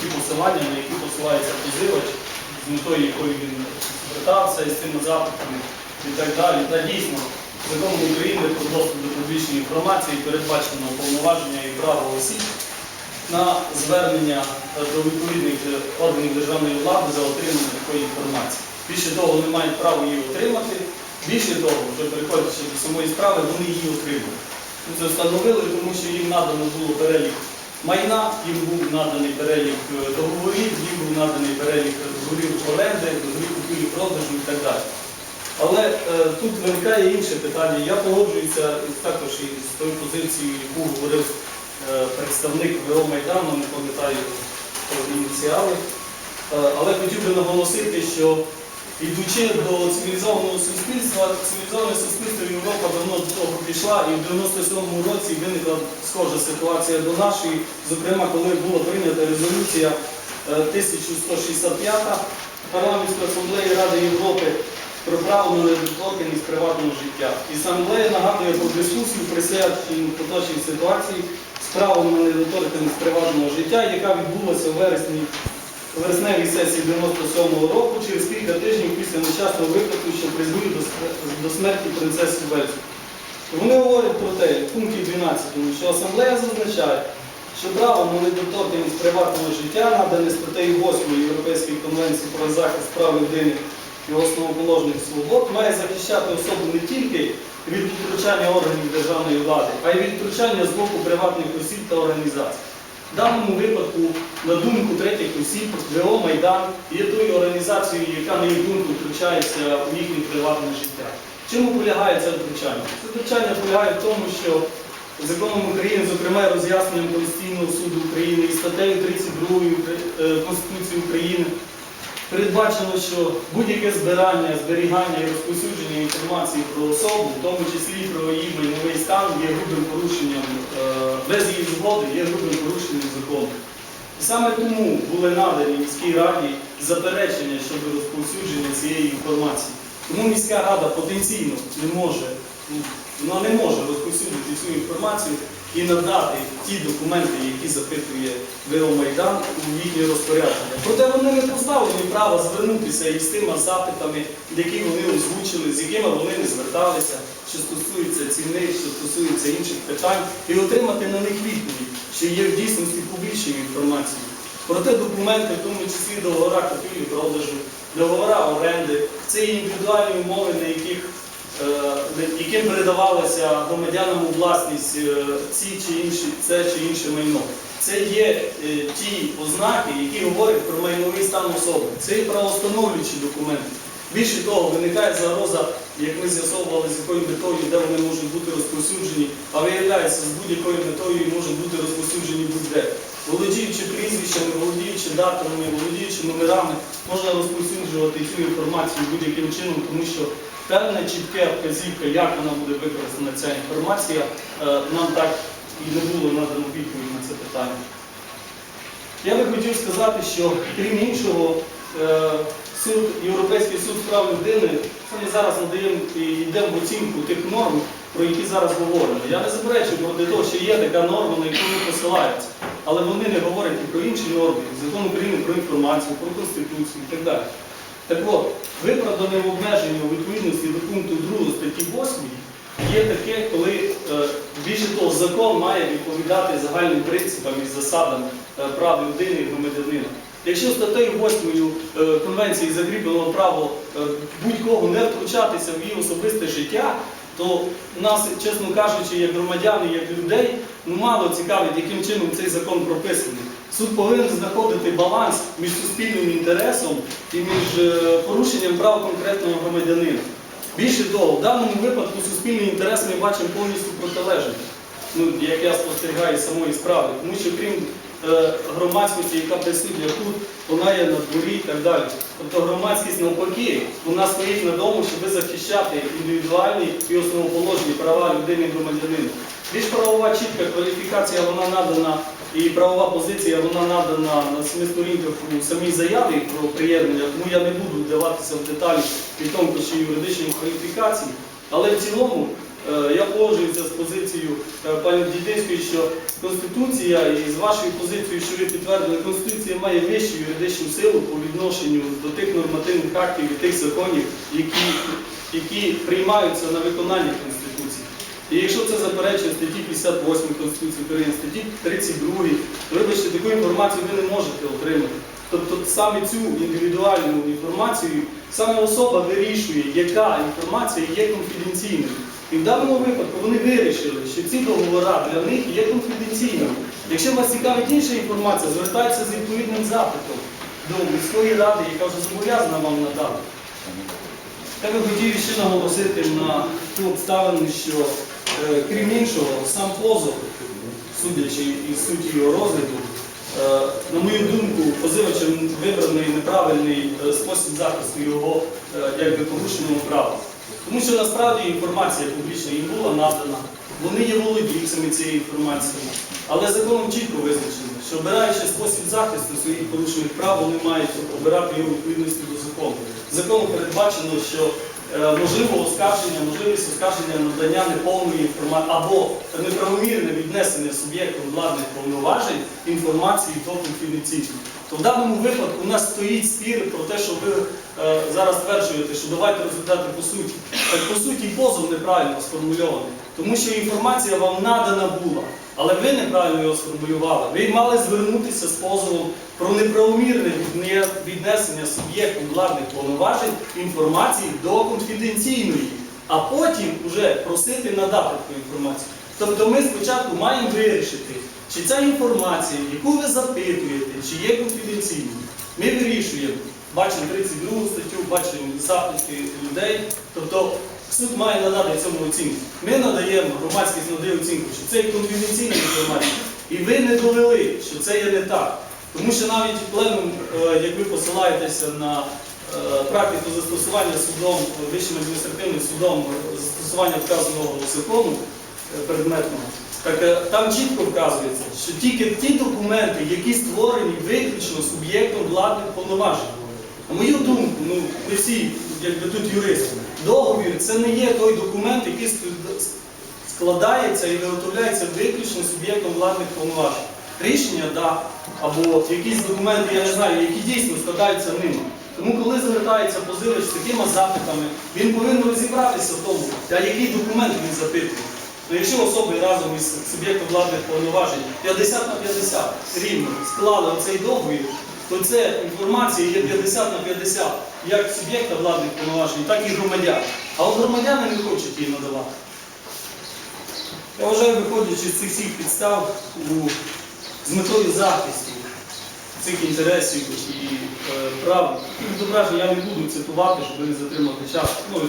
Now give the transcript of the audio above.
ті посилання, на які посилається позивач, з метою якої він звертався із цими запитами і так далі. Та дійсно законом України про доступ до публічної інформації передбачено повноваження і право осіб на звернення до відповідних органів державної влади за отримання такої інформації. Більше того, вони мають право її отримати. Більше того, вже переходячи до самої справи, вони її отримують. Це встановили, тому що їм надано було перелік майна, їм був наданий перелік е, договорів, їм був наданий перелік договорів оренди, договорів купівлі продажу і так далі. Але е, тут виникає інше питання. Я погоджуюся також і з тою позицією, яку говорив е, представник ВО Майдану, не пам'ятаю ініціали. Е, Але хотів би наголосити, що йдучи до цивілізованого суспільства, цивілізоване суспільство Європа давно до того пішла, і в 97-му році виникла схожа ситуація до нашої, зокрема, коли була прийнята резолюція е, 1165 парламентської асамблеї Ради Європи про право на недоторканність приватного життя. І асамблея нагадує про дискусію присвячену поточній ситуації з правом на недоторканність приватного життя, яка відбулася в вересні вересневій сесії 97-го року через кілька тижнів після нещасного випадку, що призвів до, до смерті принцеси Вельської. Вони говорять про те, в пункті 12, що асамблея зазначає, що право на недоторканність приватного життя надане статтею 8 Європейської конвенції про захист прав людини і основоположних свобод має захищати особу не тільки від втручання органів державної влади, а й від втручання з боку приватних осіб та організацій. В даному випадку, на думку третіх осіб, ВО Майдан є тою організацією, яка, на їх думку, втручається у їхнє приватне життя. Чому полягає це втручання? Це втручання полягає в тому, що законом України, зокрема роз'ясненням Конституційного суду України і статтею 32 е, Конституції України, передбачено, що будь-яке збирання, зберігання і розповсюдження інформації про особу, в тому числі про її майновий стан, є грубим порушенням, е, без її згоди є грубим порушенням закону. І саме тому були надані міській раді заперечення щодо розповсюдження цієї інформації. Тому міська рада потенційно не може, ну, вона не може розповсюдити цю інформацію і надати ті документи, які запитує ВО Майдан у їхнє розпорядження. Проте вони не позбавлені права звернутися із тими запитами, які вони озвучили, з якими вони не зверталися, що стосується ціни, що стосується інших питань, і отримати на них відповідь, що є в дійсності публічною інформацією. Проте документи, в тому числі договора купівлі продажу, договора оренди, це є індивідуальні умови, на яких яким передавалося громадянам у власність е, ці чи інші, це чи інше майно. Це є е, ті ознаки, які говорять про майновий стан особи. Це є правостановлюючі документи. Більше того, виникає загроза, як ми з'ясовували, з якою метою, де вони можуть бути розповсюджені, а виявляється, з будь-якою метою можуть бути розповсюджені будь-де. Володіючи прізвищами, володіючи датами, володіючи номерами, можна розповсюджувати цю інформацію будь-яким чином, тому що певна чітка вказівка, як вона буде використана ця інформація, е, нам так і не було надано відповідь на це питання. Я би хотів сказати, що крім іншого, е, суд, Європейський суд прав людини, ми зараз надаємо і йдемо в оцінку тих норм, про які зараз говоримо. Я не заперечую проти того, що є така норма, на яку вони посилаються, але вони не говорять і про інші норми, закон України про інформацію, про Конституцію і так далі. Так от, виправдане обмеження у відповідності до пункту 2 статті 8 є таке, коли е, більше того, закон має відповідати загальним принципам і засадам е, прав людини і громадянина. Якщо статтею 8 е, Конвенції закріплено право е, будь-кого не втручатися в її особисте життя, то нас, чесно кажучи, як громадян, і як людей, ну мало цікавить, яким чином цей закон прописаний. Суд повинен знаходити баланс між суспільним інтересом і між е, порушенням прав конкретного громадянина. Більше того, в даному випадку суспільний інтерес ми бачимо повністю протилежний, ну, як я спостерігаю самої справи, тому що крім громадськості, яка присутня тут, вона є на дворі і так далі. Тобто громадськість навпаки, вона стоїть на дому, щоб захищати індивідуальні і основоположні права людини і громадянина. Більш правова чітка кваліфікація, вона надана, і правова позиція, вона надана на семи сторінках у самій заяві про приєднання, тому я не буду вдаватися в деталі і тонкощі юридичної кваліфікації. Але в цілому Е, Я погоджуюся з позицією е, пані Дідинської, що Конституція і з вашою позицією, що ви підтвердили, Конституція має вищу юридичну силу по відношенню до тих нормативних актів і тих законів, які, які приймаються на виконання Конституції. І якщо це заперечує статті 58 Конституції України, статті 32, вибачте, таку інформацію ви не можете отримати. Тобто саме цю індивідуальну інформацію саме особа вирішує, яка інформація є конфіденційною. І в даному випадку вони вирішили, що ці договори для них є конфіденційними. Якщо вас цікавить інша інформація, звертайтеся з відповідним запитом до міської ради, яка вже зобов'язана вам надати. Я би хотів ще наголосити на ту обставину, що е, крім іншого, сам позов, судячи із суті його розгляду, е, на мою думку, позивачем вибраний неправильний е, спосіб захисту його е, якби порушеного права. Тому що насправді інформація публічна їм була надана, вони є володільцями цієї інформації, але законом чітко визначено, що обираючи спосіб захисту своїх порушених прав, вони мають обирати його відповідності до закону. Законом передбачено, що е, можливо оскарження, можливість оскарження надання неповної інформації або неправомірне віднесення суб'єктом владних повноважень інформації до конфіденційної. То в даному випадку у нас стоїть спір про те, що ви е, зараз стверджуєте, що давайте розглядати по суті. Так по суті позов неправильно сформульований, тому що інформація вам надана була, але ви неправильно його сформулювали. Ви мали звернутися з позовом про неправомірне віднесення суб'єктом владних повноважень інформації до конфіденційної, а потім вже просити надати таку інформацію. Тобто ми спочатку маємо вирішити, чи ця інформація, яку ви запитуєте, чи є конфіденційною. Ми вирішуємо, бачимо 32 статтю, бачимо запити людей. Тобто суд має надати цьому оцінку. Ми надаємо, громадськість надає оцінку, що це є конфіденційна інформація. І ви не довели, що це є не так. Тому що навіть пленум, е, як ви посилаєтеся на е, практику застосування судом, вищим адміністративним судом е, застосування вказаного закону предметного, так е, там чітко вказується, що тільки ті документи, які створені виключно суб'єктом владних повноважень. На мою думку, ну не всі, якби тут юристи, договір це не є той документ, який складається і виготовляється виключно суб'єктом владних повноважень. Рішення, да, або якісь документи, я не знаю, які дійсно складаються ними. Тому коли звертається позивач з такими запитами, він повинен розібратися в тому, який документ він запитує. Ну, якщо особи разом із суб'єктом владних повноважень 50 на 50 рівно склали оцей договір, то це інформація є 50 на 50 як суб'єкта владних повноважень, так і громадян. А от громадяни не хочуть її надавати. Я вважаю, виходячи з цих всіх підстав у, з метою захисту цих інтересів і е, прав, відображення я не буду цитувати, щоб не затримати час. Ну.